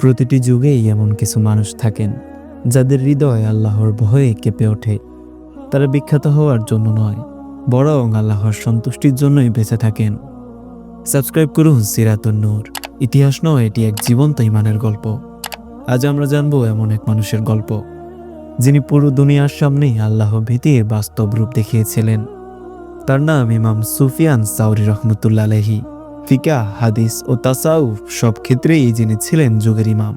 প্রতিটি যুগেই এমন কিছু মানুষ থাকেন, যাদের হৃদয় আল্লাহর ভয়ে কেঁপে ওঠে। তারা বিখ্যাত হওয়ার জন্য নয়, বরং আল্লাহর সন্তুষ্টির জন্যই বেঁচে থাকেন। সাবস্ক্রাইব করুন সিরাতুন নূর। ইতিহাস নয়, এটি এক জীবন্ত ইমানের গল্প। আজ আমরা জানব এমন এক মানুষের গল্প, যিনি পুরো দুনিয়ার সামনেই আল্লাহ ভীতির বাস্তব রূপ দেখিয়েছিলেন। তার নাম ইমাম সুফিয়ান সাউরি রহমতুল্লা আলহি ফিকা হাদিস ও তাসাউফ সব ক্ষেত্রেই যিনি ছিলেন যুগের ইমাম।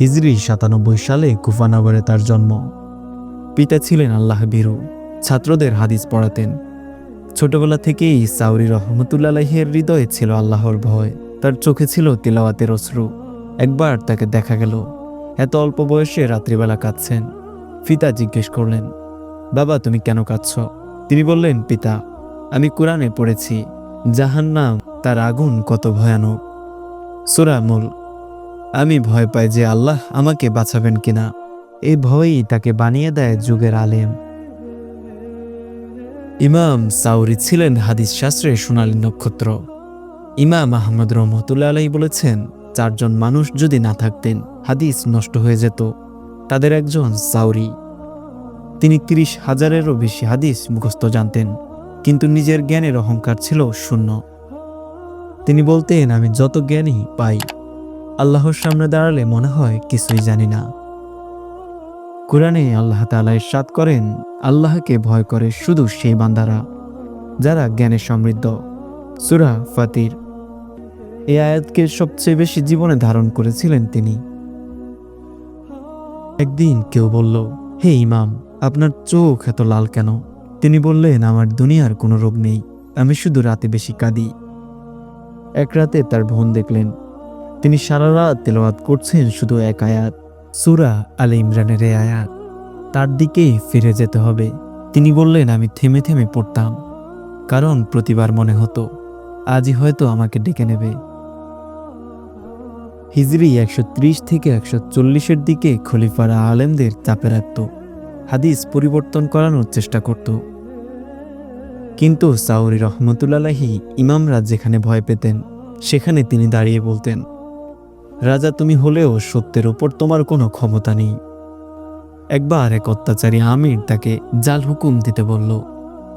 হিজরি সাতানব্বই সালে কুফানগরে তার জন্ম। পিতা ছিলেন আল্লাহ বীরু, ছাত্রদের হাদিস পড়াতেন। ছোটবেলা থেকেই সাউরি রহমতুল্লাহের হৃদয়ে ছিল আল্লাহর ভয়। তার চোখে ছিল তিলাওয়াতের অশ্রু। একবার তাকে দেখা গেল। এত অল্প বয়সে রাত্রিবেলা কাঁদছেন। ফিতা জিজ্ঞেস করলেন, বাবা, তুমি কেন কাঁদছ? তিনি বললেন, পিতা, আমি কোরআনে পড়েছি। জাহান্নাম, তার আগুন কত ভয়ানক। সুরামুল আমি ভয় পাই যে আল্লাহ আমাকে বাঁচাবেন কিনা। এই ভয়ই তাকে বানিয়ে দেয় যুগের আলেম। ইমাম সাউরি ছিলেন হাদিস শাস্ত্রে সোনালী নক্ষত্র। ইমাম আহমদ রহমতুল্লা আলাই বলেছেন, চারজন মানুষ যদি না থাকতেন, হাদিস নষ্ট হয়ে যেত। তাদের একজন সাউরি। তিনি তিরিশ হাজারেরও বেশি হাদিস মুখস্থ জানতেন। কিন্তু নিজের জ্ঞানের অহংকার ছিল শূন্য। তিনি বলতেন, আমি যত জ্ঞানই পাই, আল্লাহর সামনে দাঁড়ালে মনে হয় কিছুই জানি না। কোরআনে আল্লাহ তালা ইরশাদ করেন, আল্লাহকে ভয় করে শুধু সেই বান্দারা যারা জ্ঞানে সমৃদ্ধ। সুরা ফাতির। এই আয়াতকে সবচেয়ে বেশি জীবনে ধারণ করেছিলেন তিনি। একদিন কেউ বলল, হে ইমাম, আপনার চোখ এত লাল কেন? তিনি বললেন, আমার দুনিয়ার কোনো রোগ নেই, আমি শুধু রাতে বেশি কাঁদি। এক রাতে তার বোন দেখলেন, তিনি সারা রাত তেলাওয়াত করছেন শুধু এক আয়াত, সুরা আলে ইমরানের এ আয়াত। তার দিকেই ফিরে যেতে হবে। তিনি বললেন, আমি থেমে থেমে পড়তাম, কারণ প্রতিবার মনে হতো, আজই হয়তো আমাকে ডেকে নেবে। হিজরি একশো ত্রিশ থেকে একশো চল্লিশের দিকে খলিফারা আলেমদের চাপে রাখত। হাদিস পরিবর্তন করানোর চেষ্টা করত। কিন্তু সাউরি রহমতুল্লাহি ইমামরা যেখানে ভয় পেতেন, সেখানে তিনি দাঁড়িয়ে বলতেন, রাজা, তুমি হলেও সত্যের ওপর তোমার কোনো ক্ষমতা নেই। একবার এক অত্যাচারী আমির তাকে জাল হুকুম দিতে বলল,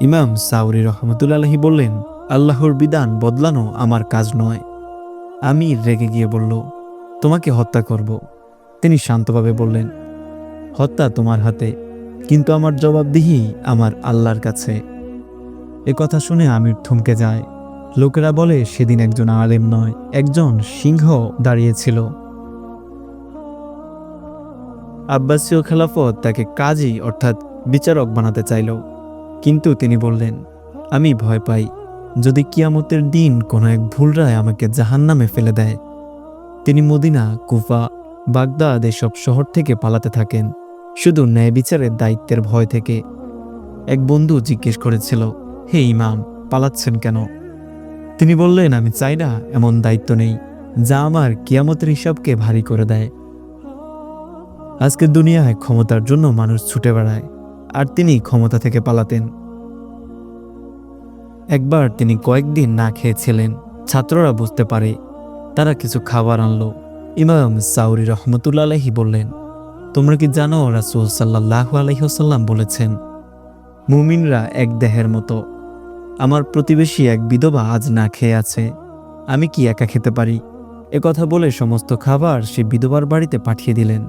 ইমাম সাউরি রহমতুল্লাহি বললেন, আল্লাহর বিধান বদলানো আমার কাজ নয়। আমির রেগে গিয়ে বলল, তোমাকে হত্যা করব। তিনি শান্তভাবে বললেন, হত্যা তোমার হাতে, কিন্তু আমার জবাবদিহি আমার আল্লাহর কাছে। এ কথা শুনে আমির থমকে যায়। লোকেরা বলে, সেদিন একজন আলেম নয়, একজন সিংহ দাঁড়িয়েছিল। আব্বাসীয় খেলাফত তাকে কাজী অর্থাৎ বিচারক বানাতে চাইল। কিন্তু তিনি বললেন, আমি ভয় পাই, যদি কিয়ামতের দিন কোনো এক ভুল রায় আমাকে জাহান্নামে ফেলে দেয়। তিনি মদিনা, কুফা, বাগদাদ এসব শহর থেকে পালাতে থাকেন। শুধু ন্যায় বিচারের দায়িত্বের ভয় থেকে। এক বন্ধু জিজ্ঞেস করেছিল হে ইমাম, পালাচ্ছেন কেন? তিনি বললেন, আমি চাই না এমন দায়িত্ব নেই, যা আমার কিয়ামতের হিসাবকে ভারী করে দেয়। আজকের দুনিয়ায় ক্ষমতার জন্য মানুষ ছুটে বেড়ায়, আর তিনি ক্ষমতা থেকে পালাতেন। একবার তিনি কয়েকদিন না খেয়েছিলেন, ছাত্ররা বুঝতে পারে, তারা কিছু খাবার আনলো। ইমাম সাউরি রহমতুল্লাহি বললেন, তোমরা কি জানো রাসুল সাল্লাহ আলহিহসাল্লাম বলেছেন, মুমিনরা এক দেহের মতো আমার প্রতিবেশী এক বিধবা আজ না খেয়ে আছে। আমি কি একা খেতে পারি? এ কথা বলে সমস্ত খাবার সে বিধবার বাড়িতে পাঠিয়ে দিলেন।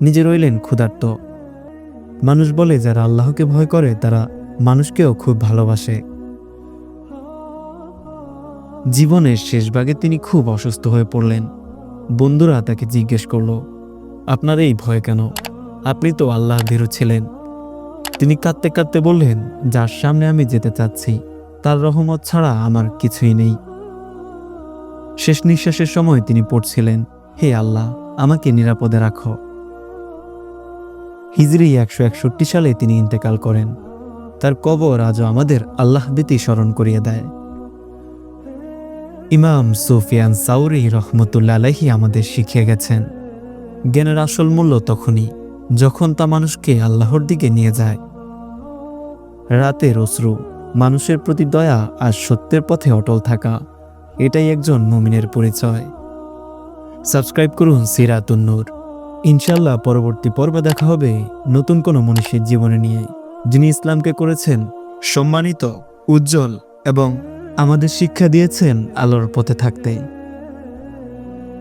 নিজে রইলেন ক্ষুধার্ত। মানুষ বলে, যারা আল্লাহকে ভয় করে, তারা মানুষকেও খুব ভালোবাসে। জীবনের শেষ ভাগে তিনি খুব অসুস্থ হয়ে পড়লেন। বন্ধুরা তাকে জিজ্ঞেস করল, আপনার এই ভয় কেন? আপনি তো আল্লাহ ভীরু ছিলেন। তিনি কাঁদতে কাঁদতে বললেন, যার সামনে আমি যেতে চাচ্ছি। তার রহমত ছাড়া আমার কিছুই নেই। শেষ নিঃশ্বাসের সময় তিনি পড়ছিলেন, হে আল্লাহ, আমাকে নিরাপদে রাখো। হিজরি একশো একষট্টি সালে তিনি ইন্তেকাল করেন। তার কবর আজও আমাদের আল্লাহ ভীতি স্মরণ করিয়ে দেয়। ইমাম সুফিয়ান সাউরি রহমতুল্লা আলাহি আমাদের শিখিয়ে গেছেন, জ্ঞানের আসল মূল্য তখনই, যখন তা মানুষকে আল্লাহর দিকে নিয়ে যায়। রাতের অশ্রু মানুষের প্রতি দয়া আর সত্যের পথে অটল থাকা। এটাই একজন মুমিনের পরিচয়। সাবস্ক্রাইব করুন সিরাতুন্নুর ইনশাল্লাহ পরবর্তী পর্বে দেখা হবে নতুন কোনো মনীষীর জীবনে নিয়ে, যিনি ইসলামকে করেছেন সম্মানিত, উজ্জ্বল এবং আমাদের শিক্ষা দিয়েছেন আলোর পথে থাকতে।